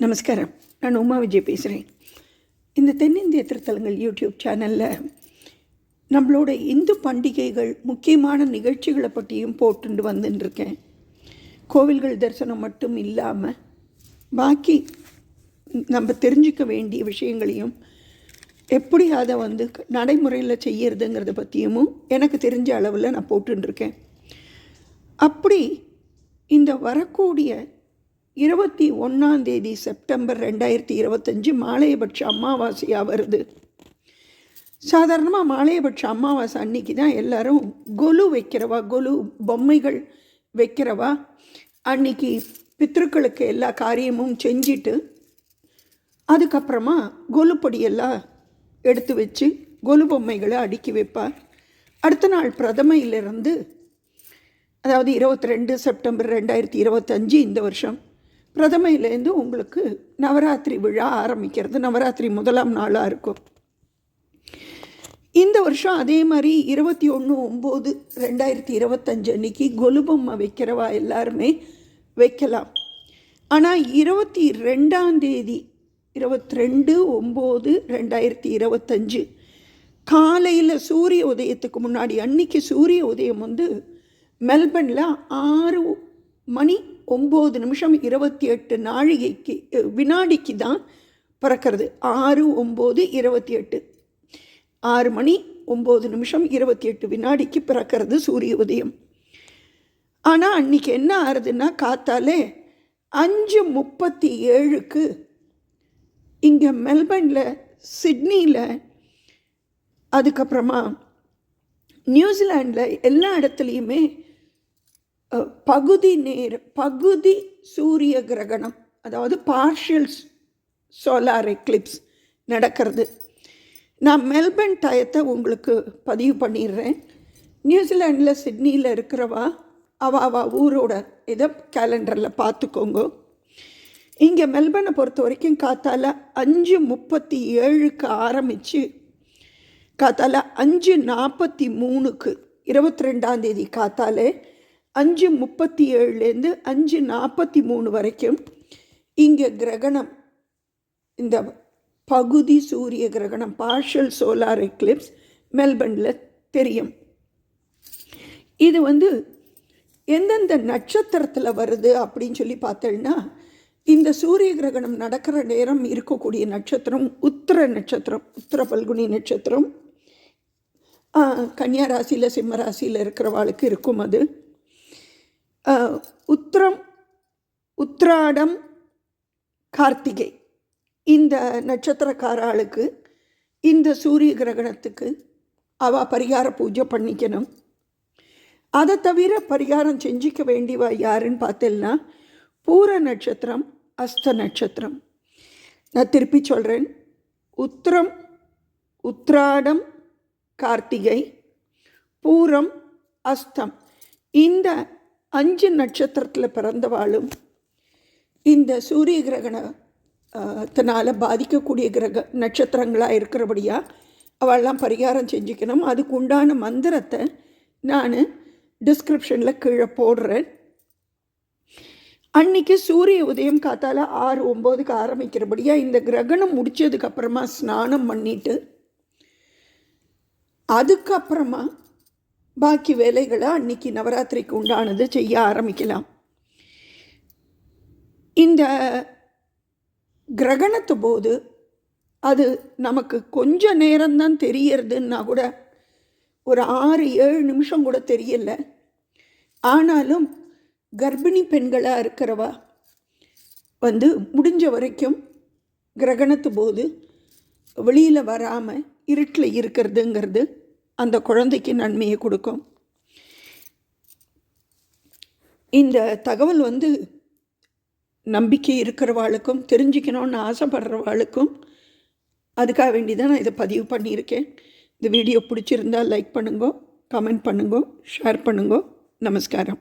நமஸ்காரம். நான் உமா விஜய் பேசுகிறேன் இந்த தென்னிந்திய திருத்தலங்கள் யூடியூப் சேனலில் நம்மளோட இந்து பண்டிகைகள் முக்கியமான நிகழ்ச்சிகளை பற்றியும் போட்டுண்டு வந்துட்டுருக்கேன் கோவில்கள் தரிசனம் மட்டும் இல்லாமல் பாக்கி நம்ம தெரிஞ்சுக்க வேண்டிய விஷயங்களையும் எப்படி அதை வந்து நடைமுறையில் செய்யறதுங்கிறத பற்றியும் எனக்கு தெரிஞ்ச அளவில் நான் போட்டுருக்கேன் அப்படி இந்த வரக்கூடிய இருபத்தி ஒன்றாம் தேதி செப்டம்பர் ரெண்டாயிரத்தி இருபத்தஞ்சி மாலையபட்ச அமாவாசையாக வருது. சாதாரணமாக மாலையபட்ச அமாவாசை அன்னைக்கு தான் எல்லாரும் கொலு வைக்கிறவா கொலு பொம்மைகள் வைக்கிறவா அன்னைக்கு பித்ருக்களுக்கு எல்லா காரியமும் செஞ்சுட்டு அதுக்கப்புறமா கொலுப்படியெல்லாம் எடுத்து வச்சு கொலு பொம்மைகளை அடுக்கி வைப்பார் அடுத்த நாள் பிரதமையிலிருந்து அதாவது இருபத்தி ரெண்டு செப்டம்பர் ரெண்டாயிரத்தி இருபத்தஞ்சி இந்த வருஷம் பிரதமையிலேருந்து உங்களுக்கு நவராத்திரி விழா ஆரம்பிக்கிறது. நவராத்திரி முதலாம் நாளாக இருக்கும். இந்த வருஷம் அதே மாதிரி இருபத்தி ஒன்று ஒம்பது ரெண்டாயிரத்தி இருபத்தஞ்சு அன்னைக்கு கொலுபொம்மை வைக்கிறவா எல்லாருமே வைக்கலாம். ஆனால் இருபத்தி ரெண்டாம் தேதி இருபத்தி ரெண்டு ஒம்பது ரெண்டாயிரத்தி இருபத்தஞ்சு காலையில் சூரிய உதயத்துக்கு முன்னாடி அன்னைக்கு சூரிய உதயம் வந்து மெல்பர்னில் ஆறு மணி ஒம்பது நிமிஷம் இருபத்தி எட்டு நாழிகைக்கு வினாடிக்கு தான் பிறக்கிறது. ஆறு ஒம்பது இருபத்தி எட்டு. ஆறு மணி ஒம்பது நிமிஷம் இருபத்தி எட்டு வினாடிக்கு பிறக்கிறது சூரிய உதயம். ஆனால் அன்றைக்கி என்ன ஆறுதுன்னா காத்தாலே அஞ்சு முப்பத்தி ஏழுக்கு இங்கே மெல்பர்னில் சிட்னியில் அதுக்கப்புறமா நியூசிலாண்டில் எல்லா இடத்துலையுமே பகுதி நேர பகுதி சூரிய கிரகணம் அதாவது பார்ஷியல் சோலார் எக்லிப்ஸ் நடக்கிறது. நான் மெல்பர்ன் டயத்தை உங்களுக்கு பதிவு பண்ணிடுறேன். நியூசிலாண்டில் சிட்னியில் இருக்கிறவா அவ அவ ஊரோட இதை கேலண்டரில் பார்த்துக்கோங்க. இங்கே மெல்பர்னை பொறுத்த வரைக்கும் காத்தால அஞ்சு முப்பத்தி ஏழுக்கு ஆரம்பித்து காத்தால் அஞ்சு நாற்பத்தி மூணுக்கு இருபத்தி ரெண்டாம் தேதி காத்தாலே அஞ்சு முப்பத்தி ஏழுலேருந்து அஞ்சு நாற்பத்தி மூணு வரைக்கும் இங்கே கிரகணம் இந்த பகுதி சூரிய கிரகணம் பார்ஷல் சோலார் எக்லிப்ஸ் மெல்பர்னில் தெரியும். இது வந்து எந்தெந்த நட்சத்திரத்தில் வருது அப்படின்னு சொல்லி பார்த்தோம்னா இந்த சூரிய கிரகணம் நடக்கிற நேரம் இருக்கக்கூடிய நட்சத்திரம் உத்திர நட்சத்திரம் உத்திர பல்குனி நட்சத்திரம். கன்னியா ராசியில் சிம்ம ராசியில் இருக்கிறவாளுக்கு இருக்கும் அது. உத்திரம் உத்ராடம் கார்த்திகை இந்த நட்சத்திரக்காராளுக்கு இந்த சூரிய கிரகணத்துக்கு அவ பரிகார பூஜை பண்ணிக்கணும் அதை தவிர பரிகாரம் செஞ்சிக்க வேண்டியவா யாருன்னு பார்த்தேன்னா பூர நட்சத்திரம் அஸ்த நட்சத்திரம் நான் திருப்பி சொல்கிறேன் உத்திரம் உத்ராடம் கார்த்திகை பூரம் அஸ்தம் இந்த அஞ்சு நட்சத்திரத்தில் பிறந்தவாளும் இந்த சூரிய கிரகணத்தினால் பாதிக்கக்கூடிய கிரக நட்சத்திரங்களாக இருக்கிறபடியாக அவள்லாம் பரிகாரம் செஞ்சுக்கணும். அதுக்கு உண்டான மந்திரத்தை நான் டிஸ்கிரிப்ஷனில் கீழே போடுறேன். அன்றைக்கி சூரிய உதயம் காத்தால் ஆறு ஒம்போதுக்கு ஆரம்பிக்கிறபடியாக இந்த கிரகணம் முடித்ததுக்கப்புறமா ஸ்நானம் பண்ணிவிட்டு அதுக்கப்புறமா பாக்கி வேலைகளை அன்னைக்கு நவராத்திரிக்கு உண்டானது செய்ய ஆரம்பிக்கலாம். இந்த கிரகணத்து போது அது நமக்கு கொஞ்ச நேரம்தான் தெரியறதுன்னா கூட ஒரு ஆறு ஏழு நிமிஷம் கூட தெரியல. ஆனாலும் கர்ப்பிணி பெண்களாக இருக்கிறவா வந்து முடிஞ்ச வரைக்கும் கிரகணத்து போது வெளியில் வராமல் இருட்டில் இருக்கிறதுங்கிறது அந்த குழந்தைக்கு நன்மையை கொடுக்கும். இந்த தகவல் வந்து நம்பிக்கை இருக்கிறவாளுக்கும் தெரிஞ்சுக்கணும்னு ஆசைப்படுறவாளுக்கும் அதுக்காக வேண்டி தான் நான் இதை பதிவு பண்ணியிருக்கேன். இந்த வீடியோ பிடிச்சிருந்தால் லைக் பண்ணுங்க கமெண்ட் பண்ணுங்க ஷேர் பண்ணுங்க. நமஸ்காரம்.